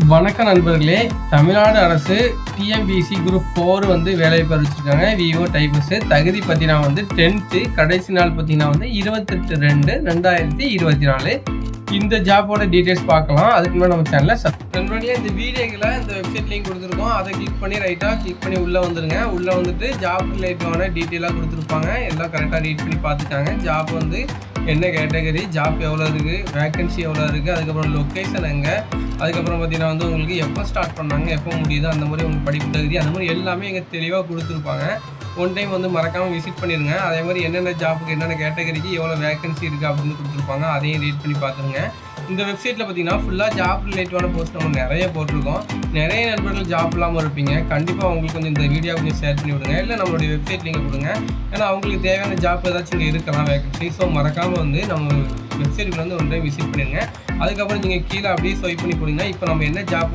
வணக்கம் நண்பர்களே. தமிழ்நாடு அரசு டிஎம்பிசி குரூப் ஃபோர் வந்து வேலை பறிச்சிருக்காங்க விஓ டைப்பஸ் தகுதி பார்த்தீங்கன்னா வந்து டென்த்து கடைசி நாள் பார்த்தீங்கன்னா வந்து இருபத்தெட்டு ரெண்டு ரெண்டாயிரத்தி இருபத்தி நாலு. இந்த ஜாப்போட டீட்டெயில்ஸ் பார்க்கலாம். அதுக்கு முன்னாடி நம்ம சேனலில் சப் நண்பர்களே இந்த வீடியோக்களை இந்த வெப்சைட் லிங்க் கொடுத்துருக்கோம். அதை கிளிக் பண்ணி ரைட்டாக கிளிக் பண்ணி உள்ளே வந்துருங்க. உள்ளே வந்துட்டு ஜாப் ரிலேட்டடான டீட்டெயிலாக கொடுத்துருப்பாங்க. எல்லாம் கரெக்டாக ரீட் பண்ணி பார்த்துட்டாங்க. ஜாப் வந்து என்ன கேட்டகரி? ஜாப் எவ்வளோ இருக்குது வேக்கன்சி எவ்வளோ இருக்குது அதுக்கப்புறம் லொக்கேஷன் எங்கே? அதுக்கப்புறம் பார்த்தீங்கன்னா வந்து உங்களுக்கு எப்போ ஸ்டார்ட் பண்ணாங்க? எப்போ முடியுது? அந்த மாதிரி உங்களுக்கு படிப்பு தகுதி அந்த மாதிரி எல்லாமே இங்கே தெளிவாக கொடுத்துருப்பாங்க. ஒன் டைம் வந்து மறக்காமல் விசிட் பண்ணிடுங்க அதே மாதிரி என்னென்ன ஜாப்புக்கு என்னென்ன கேட்டகரிக்கு எவ்வளோ வேகன்சி இருக்குது அப்படின்னு கொடுத்துருப்பாங்க. அதையும் ரீட் பண்ணி பார்த்துருங்க. இந்த வெப்சைட்டில் பார்த்தீங்கன்னா ஃபுல்லாக ஜாப் ரிலேட்டிவான போஸ்ட் நம்ம நிறைய போட்டிருக்கோம். நிறைய நண்பர்கள் ஜாப் இல்லாமல் இருப்பீங்க. கண்டிப்பாக அவங்களுக்கு கொஞ்சம் இந்த வீடியோ கொஞ்சம் ஷேர் பண்ணி விடுங்க. இல்லை நம்மளுடைய வெப்சைட் லிங்க் கொடுங்க. ஏன்னா அவங்களுக்கு தேவையான ஜாப் ஏதாச்சும் இங்கே இருக்கலாம் வேகன்சி ஸோ மறக்காமல் வந்து நம்ம வெப்சைட்டுக்கு வந்து ஒன் டைம் விசிட் பண்ணிடுங்க அதுக்கப்புறம் நீங்கள் கீழே அப்படியே ஸ்வைப் பண்ணி போனீங்கன்னா இப்போ நம்ம என்ன ஜாப்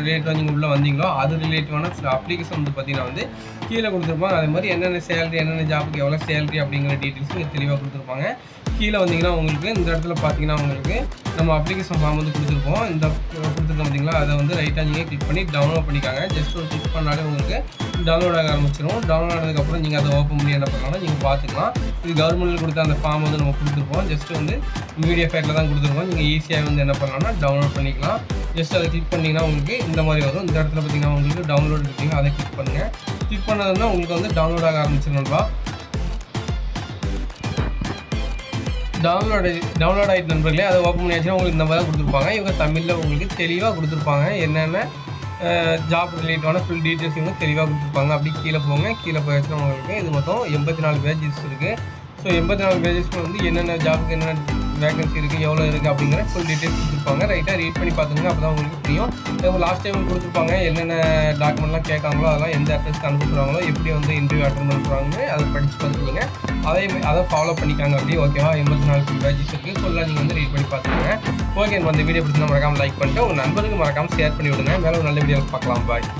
ரிலேட்டிவாக நீங்கள் உள்ளே வந்தீங்களோ அது ரிலேட்டிவான அப்ளிகேஷன் வந்து பார்த்தீங்கன்னா வந்து கீழே கொடுத்துருப்பாங்க. அதே மாதிரி என்னென்ன சேலரி என்னென்ன ஜாப்புக்கு எவ்வளோ சேலரி அப்படிங்கிற டீட்டெயில்ஸ் இங்கே தெளிவாக கொடுத்துருப்பாங்க. கீழே வந்தீங்கன்னா உங்களுக்கு இந்த இடத்துல பார்த்தீங்கன்னா உங்களுக்கு நம்ம அப்ளிகேஷன் ஃபார்ம் வந்து கொடுத்துருப்போம். இந்த கொடுத்துருக்கோம் பார்த்தீங்களா அதை வந்து ரைட்டாக நீங்கள் கிளிக் பண்ணி டவுன்லோட் பண்ணிக்காங்க. ஜஸ்ட் ஒரு கிளிக் பண்ணாலே உங்களுக்கு டவுன்லோட் ஆக ஆரம்பிச்சிடும் டவுன்லோட் ஆனதுக்கப்புறம் நீங்கள் அதை ஓப்பன் பண்ணி என்ன பண்ணலாம் நீங்கள் பார்த்துக்கலாம். இது கவர்மெண்ட்டில் கொடுத்த அந்த ஃபார்ம் வந்து நம்ம கொடுத்துருப்போம். ஜஸ்ட் வந்து மீடியா பேக்கில் தான் கொடுத்துருக்கோம். நீங்கள் ஈஸியாக வந்து என்ன பண்ணலாம்னா டவுன்லோட் பண்ணிக்கலாம். ஜஸ்ட் அதை கிளிக் பண்ணிங்கன்னா உங்களுக்கு இந்த மாதிரி வரும். இந்த இடத்துல பார்த்தீங்கன்னா உங்களுக்கு டவுன்லோட் இருக்கீங்க அதை கிளிக் பண்ணுங்கள் கிளிக் பண்ணதுன்னா உங்களுக்கு வந்து டவுன்லோட் ஆக ஆரம்பிச்சிடணும்பா டவுன்லோட் டவுன்லோட் ஆகிட்டு நண்பர்களே அதை ஓப்பன் பண்ணியாச்சுன்னா உங்களுக்கு இந்த மாதிரி தான் கொடுத்துருப்பாங்க. இவங்க தமிழில் உங்களுக்கு தெளிவாக கொடுத்துருப்பாங்க. என்னென்ன ஜாப் ரிலேட்டடான ஃபுல் டீட்டெயில்ஸ் இவங்க தெளிவாக கொடுத்துருப்பாங்க. அப்படி கீழே போங்க. கீழே போயாச்சுன்னா உங்களுக்கு இது மொத்தம் எண்பத்தி நாலு பேஜஸ் இருக்குது ஸோ எண்பத்தி நாலு பேஜஸ்க்கு வந்து என்னென்ன ஜாபுக்கு என்னென்ன வேகன்சி இருக்குது எவ்வளோ இருக்குது அப்படிங்கிற ஃபுல் டீட்டெயில்ஸ் கொடுத்துருப்பாங்க. ரைட்டாக ரீட் பண்ணி பார்த்துங்க அப்போ தான் உங்களுக்கு தெரியும் இப்போ லாஸ்ட் டைம் கொடுத்துருப்பாங்க என்னென்ன டாக்குமெண்ட்லாம் கேட்காங்களோ அதெல்லாம் எந்த அட்ரஸ்க்கு அனுப்புகிறாங்களோ எப்படி வந்து இன்டர்வியூ அட்டன் பண்ணுறாங்கன்னு அதை படித்து பார்த்துக்கிங்க. அதே அதை ஃபாலோ பண்ணிக்காங்க அப்படி ஓகேவா எண்பத்தி நாலு பேஜஸ் இருக்குது ஃபுல்லாக நீங்கள் வந்து ரீட் பண்ணி பார்த்துக்கோங்க. ஓகே அந்த வீடியோ பிடிச்சினா மறக்காமல் லைக் பண்ணிட்டு உங்கள் நண்பருக்கு மறக்காமல் ஷேர் பண்ணி விடுங்க. மேலே ஒரு நல்ல வீடியோ பார்க்கலாம். பாய்